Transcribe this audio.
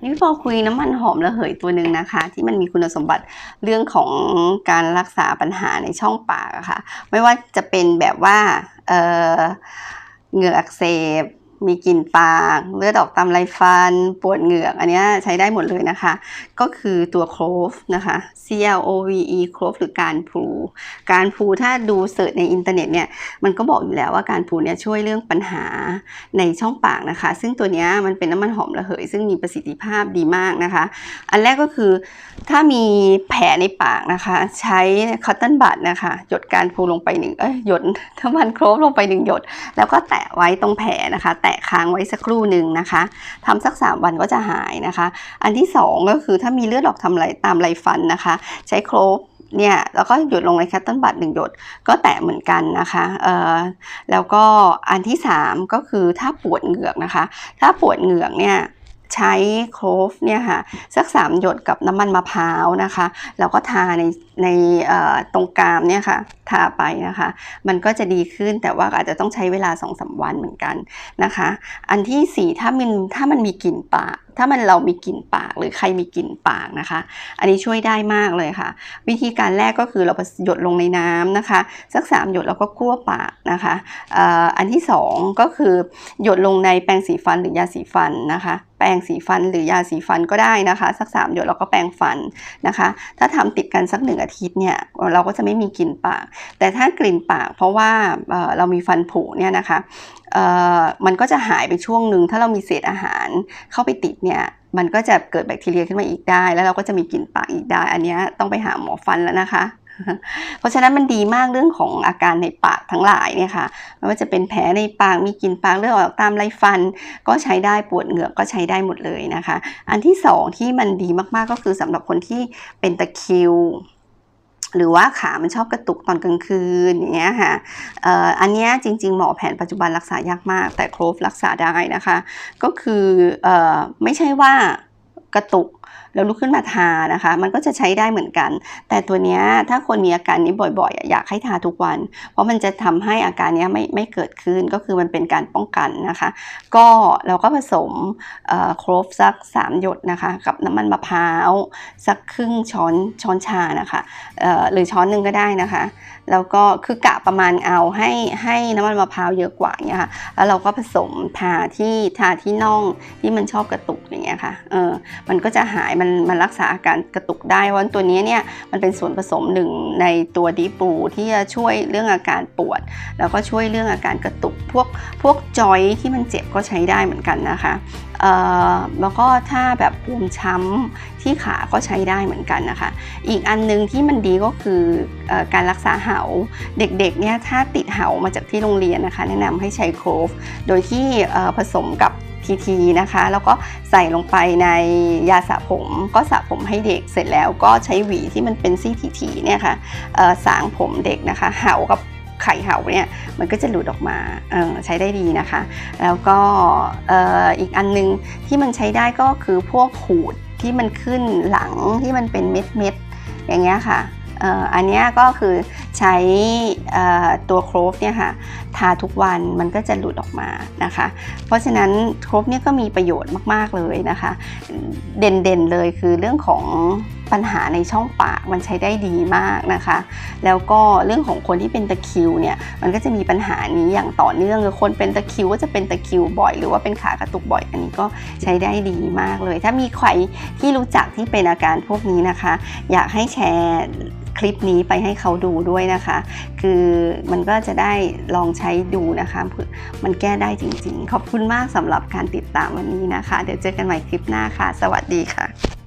วันนี้พอคุยน้ำมันหอมระเหยตัวหนึ่งนะคะ ที่มันมีคุณสมบัติเรื่องของการรักษาปัญหาในช่องปากะค่ะ ไม่ว่าจะเป็นแบบว่าเหงือกอักเสบ มีกลิ่นปากเลือดออกตามไรฟัน ปวดเหงือกอันนี้ใช้ได้หมดเลยนะคะ ก็คือตัวโคลฟนะคะ C L O V E โคลฟหรือการพลูการพลูถ้าดูเสิร์ชในอินเทอร์เน็ตเนี่ยมันก็บอกอยู่แล้วว่าการพลูเนี่ยช่วยเรื่องปัญหาในช่องปากนะคะ ซึ่งตัวนี้มันเป็นน้ำมันหอมระเหย ซึ่งมีประสิทธิภาพดีมากนะคะ อันแรกก็คือถ้ามีแผลในปากนะคะ ใช้คอตตอนบัดนะคะหยดการพลูลงไปหนึ่งเอ้ยหยดน้ำมันโคลฟลงไปหนึ่งหยด แล้วก็แตะไว้ตรงแผลนะคะแตะค้างไว้สักครู่หนึ่งนะคะทำสัก 3 วันก็จะหายนะคะ อันที่ 2 ก็คือถ้ามีเลือดออกทำไรตามไรฟันนะคะ ใช้โคลบเนี่ยแล้วก็หยดลงในแคตตันบัตหนึ่งหยดก็แตะเหมือนกันนะคะเอ่อแล้วก็อันที่ 3 ก็คือถ้าปวดเหงือกนะคะ ถ้าปวดเหงือกเนี่ย ใช้โคลฟเนี่ยค่ะสัก 3 หยดกับน้ำมันมะพร้าวนะคะ แล้วก็ทาในในตรงกรามเนี่ยค่ะทาไปนะคะ มันก็จะดีขึ้นแต่ว่าอาจจะต้องใช้เวลา2อสวันเหมือนกันนะคะ อันที่สี่ถ้ามันถ้ามันมีกลิ่นปาก ถ้ามันเรามีกลิ่นปากหรือใครมีกลิ่นปากนะคะ อันนี้ช่วยได้มากเลยค่ะ วิธีการแรกก็คือเราหยดลงในน้ำนะคะ สักสามหยดแล้วก็คั่วปากนะคะอันที่สองก็คือหยดลงในแปรงสีฟันหรือยาสีฟันนะคะแปรงสีฟันหรือยาสีฟันก็ได้นะคะ สักสามหยดแล้วก็แปรงฟันนะคะ ถ้าทำติดกันสักหนึ่งอาทิตย์เนี่ยเราก็จะไม่มีกลิ่นปาก แต่ถ้ากลิ่นปากเพราะว่าเรามีฟันผุเนี่ยนะคะ มันก็จะหายไปช่วงหนึ่งถ้าเรามีเศษอาหารเข้าไปติดเนี่ยมันก็จะเกิดแบคทีเรียขึ้นมาอีกได้ แล้วเราก็จะมีกลิ่นปากอีกได้ อันนี้ต้องไปหาหมอฟันแล้วนะคะ เพราะฉะนั้นมันดีมากเรื่องของอาการในปากทั้งหลายเนี่ยค่ะไม่ว่าจะเป็นแผลในปากมีกลิ่นปากเลือดออกตามไรฟัน ก็ใช้ได้ปวดเหงือกก็ใช้ได้หมดเลยนะคะ อันที่สองที่มันดีมากๆก็คือสำหรับคนที่เป็นตะคิว หรือว่าขามันชอบกระตุกตอนกลางคืนอย่างเงี้ยค่ะอันนี้จริง ๆ หมอแผนปัจจุบันรักษายากมาก แต่โครฟรักษาได้นะคะ ก็คืออไม่ใช่ว่ากระตุก แล้วลุกขึ้นมาทานะคะ มันก็จะใช้ได้เหมือนกัน แต่ตัวนี้ถ้าคนมีอาการนี้บ่อยๆ อยากให้ทาทุกวัน เพราะมันจะทำให้อาการนี้ไม่ไม่เกิดขึ้นก็คือมันเป็นการป้องกันนะคะ ก็เราก็ผสมโครฟสัก 3 หยดนะคะ กับน้ำมันมะพร้าวสักครึ่งช้อนช้อนชานะคะหรือช้อนหนึ่งก็ได้นะคะ แล้วก็คือกะประมาณเอาให้ให้น้ำมันมะพร้าวเยอะกว่าเนี่ยค่ะแล้วเราก็ผสมทาที่ทาที่น่องที่มันชอบกระตุกอย่างเงี้ยค่ะเออมันก็จะหายมันมันรักษาอาการกระตุกได้เพราะตัวนี้เนี่ยมันเป็นส่วนผสมหนึ่งในตัวดีปูที่จะช่วยเรื่องอาการปวด แล้วก็ช่วยเรื่องอาการกระตุกพวกพวกจอยที่มันเจ็บก็ใช้ได้เหมือนกันนะคะ แล้วก็ถ้าแบบปูมช้ำที่ขาก็ใช้ได้เหมือนกันนะคะ อีกอันหนึงที่มันดีก็คืออการรักษาเหาเด็กๆเนี่ยถ้าติดเหามาจากที่โรงเรียนนะคะ แนะนำให้ใช้โคลฟโดยที่ผสมกับทีทีนะคะ แล้วก็ใส่ลงไปในยาสระผม ก็สระผมให้เด็กเสร็จแล้วก็ใช้หวีที่มันเป็นซี่ทีๆเนี่ยค่ะเอ่อสางผมเด็กนะคะเหากับ ไข่เหาเนี่ยมันก็จะหลุดออกมาใช้ได้ดีนะคะ แล้วก็อีกอันนึงที่มันใช้ได้ก็คือพวกขูดที่มันขึ้นหลังที่มันเป็นเม็ดเม็ดๆอย่างเงี้ยค่ะอันเนี้ยก็คือใช้ตัวโครฟเนี่ยค่ะทาทุกวันมันก็จะหลุดออกมานะคะ เพราะฉะนั้นโครฟเนี่ยก็มีประโยชน์มาก ๆ เลยนะคะ เด่นๆเลยคือเรื่องของ ปัญหาในช่องปากมันใช้ได้ดีมากนะคะ แล้วก็เรื่องของคนที่เป็นตะคริวเนี่ยมันก็จะมีปัญหานี้อย่างต่อเนื่องคือคนเป็นตะคริวก็จะเป็นตะคริวบ่อย หรือว่าเป็นขากระตุกบ่อย อันนี้ก็ใช้ได้ดีมากเลย ถ้ามีใครที่รู้จักที่เป็นอาการพวกนี้นะคะ อยากให้แชร์คลิปนี้ไปให้เขาดูด้วยนะคะ คือมันก็จะได้ลองใช้ดูนะคะเผื่อมันแก้ได้จริงๆ ขอบคุณมากสำหรับการติดตามวันนี้นะคะ เดี๋ยวเจอกันใหม่คลิปหน้าค่ะ สวัสดีค่ะ